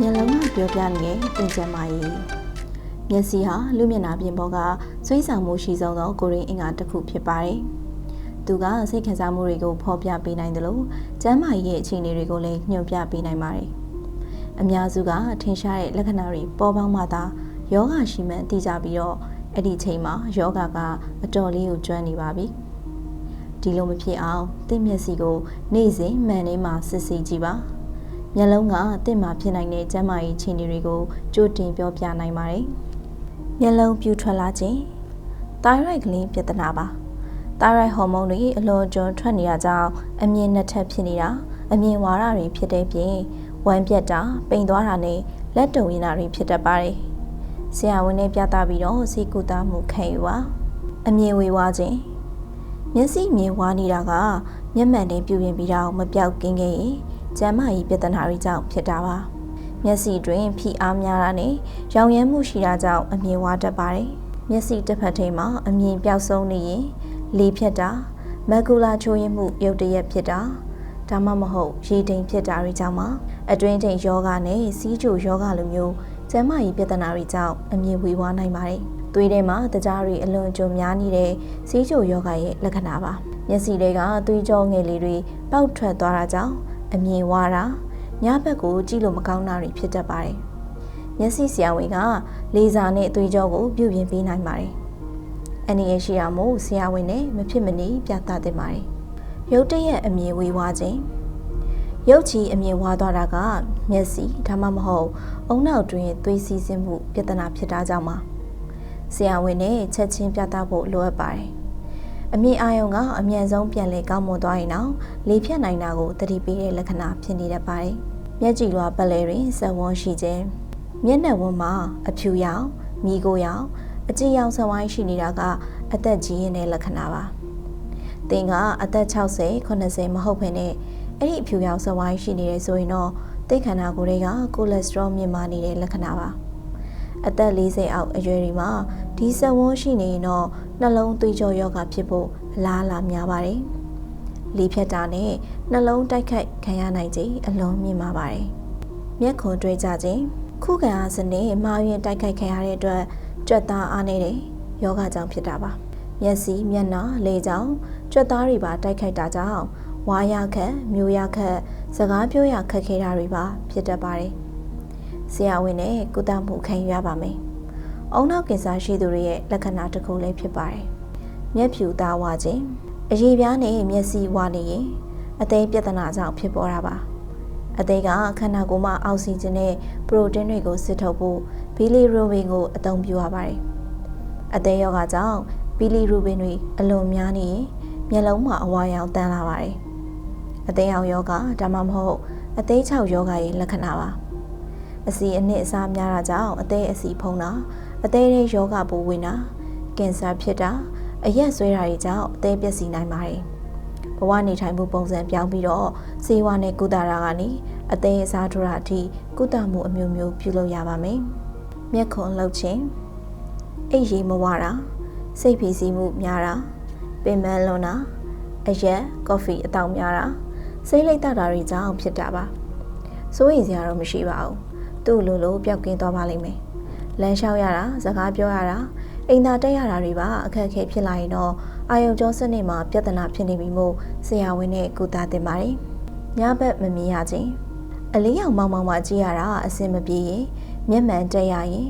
မျက်လုံးကပြောပြနေတဲ့တင်ကြမာကြီးမျက်စိဟာလူမျက်နှာပြင်ပေါ်ကဆွိဆောင်မှုရှိဆုံးသောကိုရင်းအင်္ဂါတစ်ခုဖြစ်ပါတယ်။သူကစိတ်ခံစားမှုတွေကိုဖော်ပြပေးနိုင်တယ်လို့ကျမ်းမာရေးရဲ့အခြေအနေတွေကိုလည်းညွှန်ပြပေးနိုင်ပါတယ်။အများစုကထင်ရှားတဲ့လက္ခဏာတွေပေါ်ပေါက်မှသာယောဂရှိမှန်းသိကြပြီးတော့အဲ့ဒီချိန်မှာယောဂကအတော်လေးကိုကျွမ်းနေပါပြီ။ဒီလိုမဖြစ်အောင်တင့်မျက်စိကို နေ့စဉ်မှန်နေမှစစ်ဆေးကြည့်ပါ။ မျက်လုံးကတင့်မှာဖြစ်နိုင်တဲ့ကျန်းမာရေးခြေအနေတွေကိုကြိုတင်ပြောပြနိုင်ပါတယ်။မျက်လုံးပြူထွက်လာခြင်းတာရိုက်ကလေးပြဿနာပါ။တာရိုက်ဟော်မုန်းတွေအလွန်ကျွန်းထွက်နေတာကြောင့်အမြင်နှစ်ထပ်ဖြစ်နေတာအမြင်ဝါဒတွေဖြစ်တဲ့ပြင်ဝမ်းပြက်တာပိန်သွားတာနဲ့လက်တုံရင်တာတွေဖြစ်တတ်ပါတယ်။ဆရာဝန်နဲ့ပြသပြီးတော့စိတ်ကူတာမှုခံယူပါ။အမြင်ဝေဝါခြင်းမျက်စိမြင်ဝါနေတာကမျက်မှန်နဲ့ပြူရင်ပြီးတော့မပြောက်ကင်းခဲ့ရင် ကျန်းမာရေးပြဿနာတွေကြောင့်ဖြစ်တာပါမျက်စိတွင်ဖိအားများတာနဲ့ရောင်ရမ်းမှုရှိတာကြောင့်အမြင်ဝါတတ်ပါတယ်မျက်စိတစ်ဖက်ထိပ်မှာအမြင်ပျောက်ဆုံးနေရင်လေဖြတ်တာမက်ကူလာချိုးယမှုရုတ်တရက်ဖြစ်တာဒါမှမဟုတ်ရေတိမ်ဖြစ်တာတွေကြောင့်ပါအတွင်းထိန်ယောဂနဲ့စီးချိုယောဂလိုမျိုးကျန်းမာရေးပြဿနာတွေကြောင့်အမြင်ဝေဝါးနိုင်ပါတယ်သွေးထဲမှာတကြားတွေအလွန်ကြုံများနေတဲ့စီးချိုယောဂရဲ့လက္ခဏာပါမျက်စိတွေကသွေးကြောငယ်လေးတွေပေါက်ထွက်သွားတာကြောင့် အမြင်ဝါတာညဘက်ကိုကြည့်လို့မကောင်းတာတွေဖြစ်တတ်ပါတယ်။မျက်စိဆရာဝန်ကလေဆာနဲ့အသွေးကြောကိုပြုပြင်ပေးနိုင်ပါတယ်။အနေရရှိရမို့ဆရာဝန်နဲ့မဖြစ်မနေပြသသင့်ပါတယ်။ရုတ်တရက်အမြင်ဝေဝါးခြင်းရုပ်ချီအမြင်ဝါသွားတာက မျက်စိဒါမှမဟုတ် အုံနောက်တွင်သွေးစီးဆင်းမှုပြဿနာဖြစ်တာကြောင့်ပါ။ဆရာဝန်နဲ့ချက်ချင်းပြသဖို့လိုအပ်ပါတယ်။ အမြင့်အာယုံကအမြန်ဆုံးပြန်လည်ကောင်းမွန်သွားရင်တော့လေဖြတ်နိုင်တာကိုသတိပေးတဲ့လက္ခဏာဖြစ်နေတတ်ပါတယ်။မျက်ကြည်လွှာပတ်လည်တွင်ဇဝန်းရှိခြင်းမျက်နှာဝန်းမှာအဖြူရောင်မိကိုရောင်အကြည်ရောင်ဆဝိုင်းရှိနေတာကအသက်ကြီးရင်တဲ့လက္ခဏာပါ။သင်ကအသက်60 80မဟုတ်ဘဲနဲ့အဲ့ဒီအဖြူရောင်ဆဝိုင်းရှိနေတယ်ဆိုရင်တော့သိခန္ဓာကိုယ်တွေကကိုလက်စထရောမြင့်မာနေတဲ့လက္ခဏာပါ။ အသက်40အောက်အရွယ်တွေမှာဒီဇဝန်းရှိနေရင်တော့နှလုံးသွေးကြောယောဂဖြစ်ဖို့အလားအလာများပါတယ်။လေဖြတ်တာနဲ့နှလုံးတိုက်ခိုက်ခံရနိုင်ခြင်းအလွန်မြင့်မာပါတယ်။မျက်ခွန်တွေးကြခြင်းခုခံအားစနစ်မာရင်တိုက်ခိုက်ခံရတဲ့အတွက်ကြွက်သားအားနေတဲ့ယောဂကြောင့်ဖြစ်တာပါ။မျက်စိမျက်နှာလေကြောင့်ကြွက်သားတွေပါတိုက်ခိုက်တာကြောင့်ဝါရခက်မျိုးရခက်စကားပြောရခက်ခဲတာတွေပါဖြစ်တတ်ပါတယ်။ ဆရာဝန်နဲ့ကုသမှုခံယူရပါမယ်။အုံနောက်ကင်ဆာရှိသူတွေရဲ့လက္ခဏာတစ်ခုလည်းဖြစ်ပါတယ်။မျက်ဖြူသားဝခြင်းအရေပြားနဲ့မျက်စိဝနေရင်အသေးပြဿနာကြောင့်ဖြစ်ပေါ်တာပါ။အသေးကခန္ဓာကိုယ်မှာအောက်ဆီဂျင်နဲ့ပရိုတင်းတွေကိုစစ်ထုတ်ဖို့ဘီလီရူဘင်ကိုအသုံးပြုရပါတယ်။အသေးယောဂကြောင့်ဘီလီရူဘင်တွေအလွန်များနေရင်မျက်လုံးမှာအဝါရောင်တန်းလာပါတယ်။အသေးအောင်ယောဂဒါမှမဟုတ်အသေးချောက်ယောဂရဲ့လက္ခဏာပါ။ အစီအနှစ်အစားများတာကြောင့်အသေးအစီဖုံးတာအသေးသေးယောဂပိုးဝင်တာကင်ဆာဖြစ်တာအရက်ဆွဲတာတွေကြောင့်အသေးပျက်စီးနိုင်ပါတယ်ဘဝနေထိုင်မှုပုံစံပြောင်းပြီးတော့စေဝါနဲ့ကုသတာကနေအသေးအစားထိုးတာအထိကုသမှုအမျိုးမျိုးပြုလုပ်ရပါမယ်မျက်ခွန်လှုပ်ခြင်းအိတ်ရီမဝတာစိတ်ဖိစီးမှုများတာပင်ပန်းလွန်တာအရက်ကော်ဖီအတောင်များတာစိတ်လိပ်တတာတွေကြောင့်ဖြစ်တာပါစိုးရိမ်စရာတော့မရှိပါဘူး သူ့လိုလိုပျောက်ကင်းသွားပါလိမ့်မယ်လမ်းလျှောက်ရတာစကားပြောရတာအိမ်သာတက်ရတာတွေပါအခက်အခဲဖြစ်လာရင်တော့အာယုံကျောစနစ်မှာပြဿနာဖြစ်နေပြီမို့ဆရာဝန်နဲ့ကုသတင်ပါတယ်။ညဘက်မမြင်ရခြင်းအလေးရောင်မောင်မောင်မှကြည့်ရတာအဆင်မပြေရင်မျက်မှန်တက်ရရင်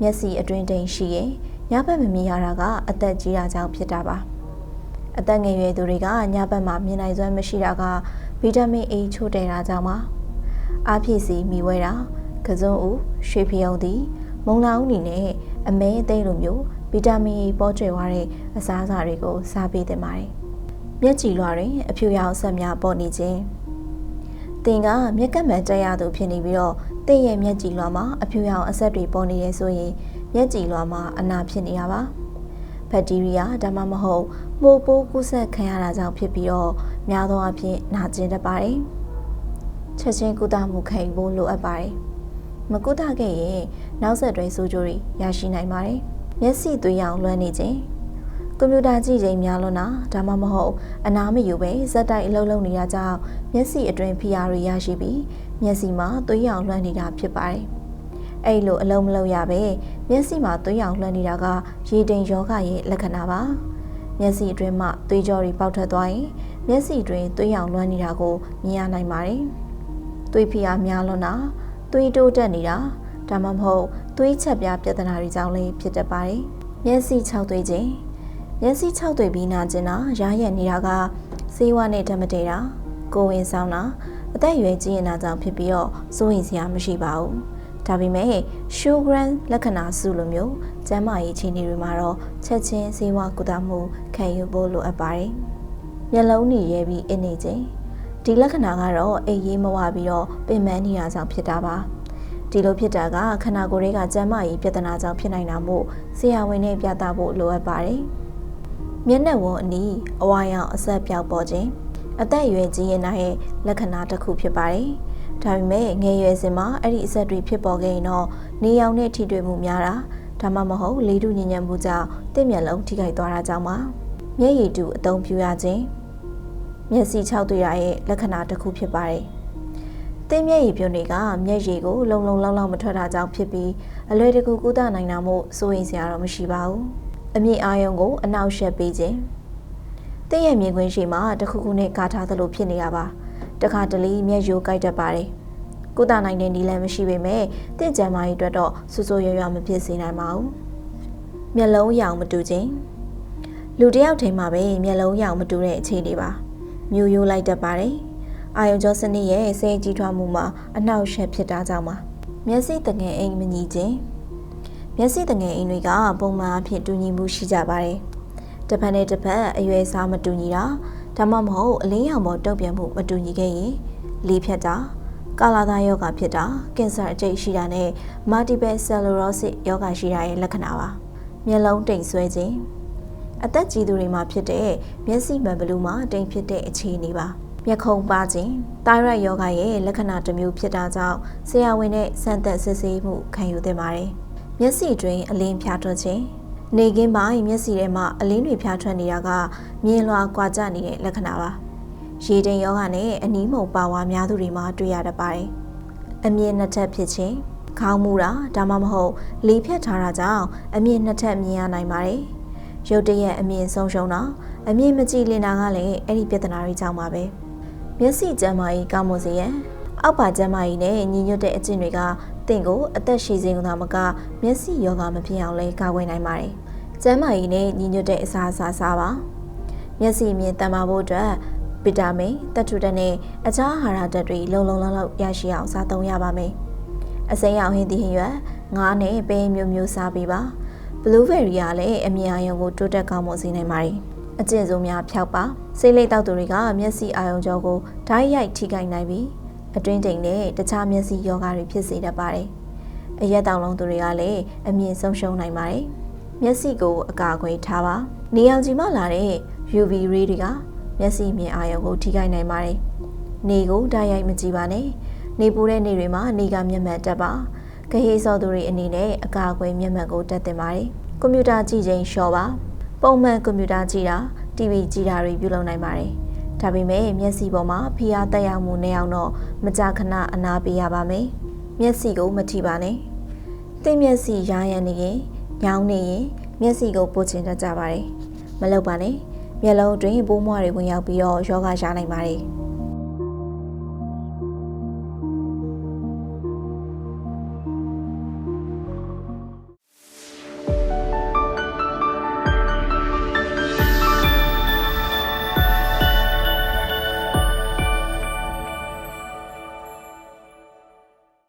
မျက်စိအတွင်းတိမ်ရှိရင်ညဘက်မမြင်ရတာကအသက်ကြီးတာကြောင့်ဖြစ်တာပါ။အသက်ငယ်ရွယ်သူတွေကညဘက်မှာမြင်နိုင်စွမ်းမရှိတာကဗီတာမင် A ချို့တယ်တာကြောင့်ပါ။အားဖြည့်စီမိဝဲတာ ကစုံဦးရွှေဖျုံသည်မုံလာဦးနေနဲ့အမဲအသိလိုမျိုးဗီတာမင်ပေါ်ကျွယ်သွားတဲ့အစားအစာတွေကိုစားပေးသင့်ပါတယ်။မျက်ကြည်လွှာတွင်အဖြူရောင်ဆက်များပေါ်နေခြင်းတင်ကမျက်ကပ်မှန်တက်ရသူဖြစ်နေပြီးတော့တင့်ရဲ့မျက်ကြည်လွှာမှာအဖြူရောင်အဆက်တွေပေါ်နေရဆိုရင်မျက်ကြည်လွှာမှာအနာဖြစ်နေတာပါ။ဘက်တီးရီးယားဒါမှမဟုတ်မိုးပိုးကူးစက်ခံရတာကြောင့်ဖြစ်ပြီးတော့များသောအားဖြင့်နာကျင်တတ်ပါတယ်။ချက်ချင်းကုသမှုခံယူဖို့လိုအပ်ပါတယ်။ မကုသခဲ့ရင်နောက်ဆက်တွဲဆိုးကျိုးတွေရရှိနိုင်ပါတယ်။မျက်စိသွေးရောင်လွှမ်းနေခြင်းကွန်ပျူတာကြည့်ချိန်များလွန်းတာဒါမှမဟုတ်အနာမယူပဲဇက်တိုက်အလုပ်လုပ်နေတာကြောင့်မျက်စိအတွင်းဖိအားတွေရရှိပြီးမျက်စိမှာသွေးရောင်လွှမ်းနေတာဖြစ်ပါတယ်။အဲ့လိုအလုံးမလုံးရပဲမျက်စိမှာသွေးရောင်လွှမ်းနေတာကရေတိမ်ယောဂရဲ့လက္ခဏာပါ။မျက်စိအတွင်းမှာသွေးကြောတွေပေါက်ထွက်သွားရင်မျက်စိအတွင်းသွေးရောင်လွှမ်းနေတာကိုမြင်ရနိုင်ပါတယ်။သွေးဖိအားများလွန်းတာ သွေးတိုးတက်နေတာဒါမှမဟုတ်သွေးချက်ပြားပြဿနာတွေကြောင့်လည်းဖြစ်တတ်ပါတယ်။မျက်စိခြောက်သွေးခြင်းမျက်စိခြောက်သွေးပြီးနာကျင်တာရားရက်နေတာကဆေးဝါးနဲ့ဓာတ်မတည်တာကိုဝင်ဆောင်တာအသက်အရွယ်ကြီးရင်တာကြောင့်ဖြစ်ပြီးတော့စိုးရိမ်စရာမရှိပါဘူး။ဒါပေမဲ့ရှူဂရန်လက္ခဏာစုလိုမျိုးကျန်းမာရေးအခြေအနေတွေမှာတော့ချက်ချင်းဆေးဝါးကုသမှုခံယူဖို့လိုအပ်ပါတယ်။မျက်လုံးหนีရဲပြီးအင်းနေခြင်း ဒီလက္ခဏာကတော့အိပ်ရေးမဝပြီးတော့ပင်ပန်းနေတာကြောင့်ဖြစ်တာပါ။ဒီလိုဖြစ်တာကခန္ဓာကိုယ်တွေကကျန်းမာရေးပြဿနာကြောင့်ဖြစ်နိုင်တာမို့ဆရာဝန်နဲ့ပြသဖို့လိုအပ်ပါတယ်။မျက်နှာဝန်အနီးအဝါရောင်အဆက်ပြောက်ပေါ်ခြင်းအသက်အရွယ်ကြီးရင်ရဲ့လက္ခဏာတစ်ခုဖြစ်ပါတယ်။ဒါပေမဲ့ငယ်ရွယ်စဉ်မှာအဲ့ဒီအဆက်တွေဖြစ်ပေါ်ခဲ့ရင်တော့နေရောင်နဲ့ထိတွေ့မှုများတာဒါမှမဟုတ်လေတုညဉ့်ညံမှုကြောင့်တင့်မျက်လုံးထိခိုက်သွားတာကြောင့်ပါ။မျက်ရည်တူအသုံးပြုရခြင်း မျက်စိခြောက်တွေ့ရရဲ့လက္ခဏာတစ်ခုဖြစ်ပါတယ်။တင်းမျက်ရည်ပြုံတွေကမျက်ရည်ကိုလုံလုံလောက်လောက်မထွက်တာကြောင့်ဖြစ်ပြီးအလွယ်တကူကုသနိုင်တာမို့စိုးရိမ်စရာတော့မရှိပါဘူး။အမြင့်အာရုံကိုအနောက်ရှက်ပေးခြင်း။တင်းရဲ့မြင်ကွင်းရှိမှတခုခုနဲ့ကာထားသလိုဖြစ်နေရပါ။တခါတလေမျက်ယိုကြိုက်တတ်ပါတယ်။ကုသနိုင်တဲ့နည်းလမ်းမရှိပေမဲ့တင့်ကြံမာရေးအတွက်တော့ဆူဆူရွရွမဖြစ်စေနိုင်ပါဘူး။မျက်လုံးရောင်မတူခြင်းလူတယောက်ထိမှပဲမျက်လုံးရောင်မတူတဲ့အခြေအနေပါ။ မျိုးရိုးလိုက်တတ်ပါတယ်။အာယုံကြောစနစ်ရဲ့စိတ်ကြီးထွားမှုမှာအနှောက်အယှက်ဖြစ်တာကြောင့်ပါ။မျက်စိတငယ်အိမ်မညီခြင်းမျက်စိတငယ်အိမ်တွေကပုံမှန်အဖြစ်တူညီမှုရှိကြပါတယ်။တစ်ဖက်နဲ့တစ်ဖက်အရွယ်စားမတူညီတာဒါမှမဟုတ်အလင်းရောင်ပေါ်တုတ်ပြန်မှုမတူညီခဲ့ရင်လေးဖြတ်တာကာလာသားယောဂဖြစ်တာကင်ဆာအကျိတ်ရှိတာနဲ့ multiple sclerosis ယောဂရှိတာရဲ့လက္ခဏာပါမျက်လုံးတိမ်ဆွဲခြင်း အသက်ကြီးသူတွေမှာဖြစ်တဲ့မျက်စိမှန်ဘလူးမှာတိမ်ဖြစ်တဲ့အခြေအနေပါမျက်ခုံးပါခြင်းတိုင်ရက်ယောဂရဲ့လက္ခဏာတစ်မျိုးဖြစ်တာကြောင့်ဆရာဝန်နဲ့စမ်းသပ်စစ်ဆေးမှုခံယူသင့်ပါတယ်မျက်စိတွင်အလင်းဖြာထွက်ခြင်းနေကင်းပိုင်းမျက်စိထဲမှာအလင်းတွေဖြာထွက်နေတာကမြင်လွှာကွာကျနေတဲ့လက္ခဏာပါရေတိမ်ယောဂနဲ့အနီးမုံပါဝါများသူတွေမှာတွေ့ရတတ်ပါတယ်အမြင်နှစ်ထပ်ဖြစ်ခြင်းခေါင်းမူတာဒါမှမဟုတ်လေဖြတ်ထားတာကြောင့်အမြင်နှစ်ထပ်မြင်ရနိုင်ပါတယ် ရုတ်တရက်အမြင်ဆုံးရှုံးတာအမြင်မကြည်လင်တာကလည်းအဲ့ဒီပြဿနာတွေကြောင့်ပါပဲမျက်စိကျန်းမာရေးကောင်းမွန်စေရန်အောက်ပါကျန်းမာရေးနဲ့ညီညွတ်တဲ့အကျင့်တွေကတင့်ကိုအသက်ရှည်စေုံသာမကမျက်စိယောဂမဖြစ်အောင်လဲကာကွယ်နိုင်ပါတယ်ကျန်းမာရေးနဲ့ညီညွတ်တဲ့အစာအစာစားပါမျက်စိမြင်တန်မာဖို့အတွက်ဗီတာမင်တက်ထူတက်နဲ့အခြားအာဟာရဓာတ်တွေလုံလုံလောက်လောက်ရရှိအောင်စားသုံးရပါမယ်အစိမ်းရောင်ဟင်းသီးဟင်းရွက်ငါးနဲ့ပဲမျိုးမျိုးစားပေးပါ။ blueberry ကလည်းအမြင်အာရုံကိုတိုးတက်ကောင်းမွန်စေနိုင်ပါတယ်။အကျင့်ဆုံးများဖြောက်ပါစိတ်လိတ်တောက်သူတွေကမျက်စိအာရုံကြောကိုဓာတ်ရိုက်ထိခိုက်နိုင်ပြီးအတွင်းတိမ်နဲ့တခြားမျက်စိယောဂါတွေဖြစ်စေတတ်ပါတယ်။အရက်တောင်လုံးသူတွေကလည်းအမြင်ဆုံးရှုံးနိုင်ပါတယ်။မျက်စိကိုအကာအကွယ်ထားပါ။နေအောင်ကြီးမှလာတဲ့ UV ray တွေကမျက်စိမြင်အာရုံကိုထိခိုက်နိုင်ပါတယ်။နေကိုဓာတ်ရိုက်မကြည့်ပါနဲ့။နေပူတဲ့နေတွေမှာနေကမျက်မှန်တက်ပါ။ ကဟေးစောသူတွေအနေနဲ့အကာအကွယ်မျက်မှန်ကိုတက်တင်ပါတယ်။ကွန်ပျူတာကြည့်ချိန်လျှော့ပါ။ပုံမှန်ကွန်ပျူတာကြည့်တာ TV ကြည့်တာတွေပြုလုပ်နိုင်ပါတယ်။ဒါပေမဲ့မျက်စိပေါ်မှာဖိအားတက်ရောက်မှုနဲ့အောင်တော့မကြာခဏအနာပေးရပါမယ်။မျက်စိကိုမထိပါနဲ့။သိမျက်စိရာရန်နေရင်ညောင်းနေရင်မျက်စိကိုပိုချင်တတ်ကြပါတယ်။မလုပ်ပါနဲ့။မျက်လုံးအတွင်းပိုးမွှားတွေဝင်ရောက်ပြီးတော့ယောဂရနိုင်ပါတယ်။